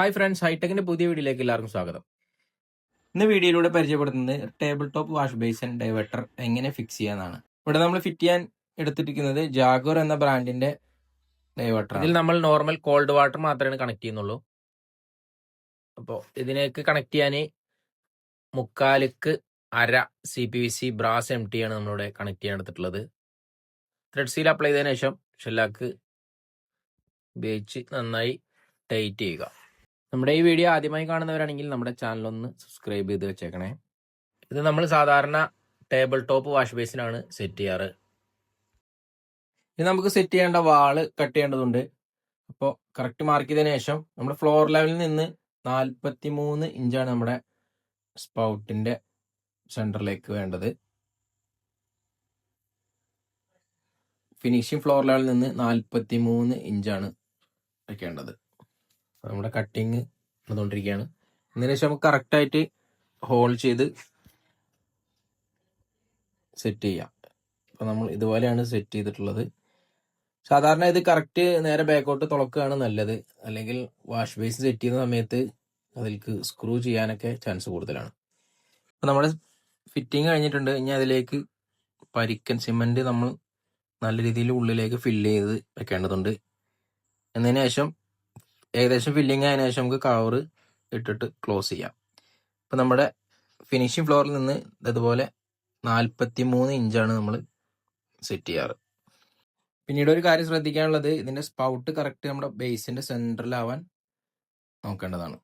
Hi friends ഹൈടെക്കിന്റെ പുതിയ വീഡിയോയിലേക്ക് എല്ലാവർക്കും സ്വാഗതം. ഇന്ന് വീഡിയോയിലൂടെ പരിചയപ്പെടുത്തുന്നത് table top wash basin diverter എങ്ങനെ ഫിക്സ് ചെയ്യാന്നാണ്. ഇവിടെ നമ്മൾ ഫിറ്റ് ചെയ്യാൻ എടുത്തിരിക്കുന്നത് ജാഗോർ എന്ന ബ്രാൻഡിന്റെ ഡൈവേർട്ടർ ഇതിൽ നമ്മൾ നോർമൽ കോൾഡ് വാട്ടർ മാത്രമേ കണക്ട് ചെയ്യുന്നുള്ളൂ. അപ്പോൾ ഇതിലേക്ക് കണക്ട് ചെയ്യാൻ മുക്കാലുക്ക് അര C P V C brass M T ആണ് നമ്മളിവിടെ കണക്ട് ചെയ്യാൻ എടുത്തിട്ടുള്ളത്. ത്രെഡ് സീൽ അപ്ലൈ ചെയ്തതിനു ശേഷം ഷെല്ലാക്ക് ഉപയോഗിച്ച് നന്നായി ടൈറ്റ് ചെയ്യുക. നമ്മുടെ ഈ വീഡിയോ ആദ്യമായി കാണുന്നവരാണെങ്കിൽ നമ്മുടെ ചാനൽ ഒന്ന് സബ്സ്ക്രൈബ് ചെയ്ത് വെച്ചേക്കണേ. ഇത് നമ്മൾ സാധാരണ ടേബിൾ ടോപ്പ് വാഷ് ബേസിനാണ് സെറ്റ് ചെയ്യാറ്. ഇത് നമുക്ക് സെറ്റ് ചെയ്യേണ്ട വാൾ കട്ട് ചെയ്യേണ്ടതുണ്ട്. അപ്പോൾ കറക്റ്റ് മാർക്ക് ചെയ്തതിനു ശേഷം നമ്മുടെ ഫ്ലോർ ലെവലിൽ നിന്ന് നാൽപ്പത്തി മൂന്ന് ഇഞ്ചാണ് നമ്മുടെ സ്പൗട്ടിന്റെ സെന്ററിലേക്ക് വേണ്ടത്. ഫിനിഷിംഗ് ഫ്ലോർ ലെവലിൽ നിന്ന് നാൽപ്പത്തി മൂന്ന് ഇഞ്ചാണ് വെക്കേണ്ടത്. നമ്മുടെ കട്ടിങ് നടന്നുകൊണ്ടിരിക്കുകയാണ്. എന്നതിന് ശേഷം നമുക്ക് കറക്റ്റായിട്ട് ഹോൾഡ് ചെയ്ത് സെറ്റ് ചെയ്യാം. അപ്പോൾ നമ്മൾ ഇതുപോലെയാണ് സെറ്റ് ചെയ്തിട്ടുള്ളത്. സാധാരണ ഇത് കറക്റ്റ് നേരെ ബാക്കോട്ട് തുളക്കുകയാണ് നല്ലത്. അല്ലെങ്കിൽ വാഷ് ബേസ് സെറ്റ് ചെയ്യുന്ന സമയത്ത് അതിലേക്ക് സ്ക്രൂ ചെയ്യാനൊക്കെ ചാൻസ് കൂടുതലാണ്. അപ്പോൾ നമ്മുടെ ഫിറ്റിംഗ് കഴിഞ്ഞിട്ടുണ്ട്. ഇനി അതിലേക്ക് പരിക്കൻ സിമന്റ് നമ്മൾ നല്ല രീതിയിൽ ഉള്ളിലേക്ക് ഫില്ല് ചെയ്ത് വെക്കേണ്ടതുണ്ട്. എന്നതിന് ശേഷം ഏകദേശം ഫില്ലിങ് ആയതിനു ശേഷം നമുക്ക് കവർ ഇട്ടിട്ട് ക്ലോസ് ചെയ്യാം. ഇപ്പം നമ്മുടെ ഫിനിഷിംഗ് ഫ്ലോറിൽ നിന്ന് ഇതുപോലെ നാൽപ്പത്തി മൂന്ന് ഇഞ്ചാണ് നമ്മൾ സെറ്റ് ചെയ്യാറ്. പിന്നീട് ഒരു കാര്യം ശ്രദ്ധിക്കാനുള്ളത് ഇതിന്റെ സ്പൗട്ട് കറക്റ്റ് നമ്മുടെ ബേസിന്റെ സെന്ററിലാവാൻ നോക്കേണ്ടതാണ്.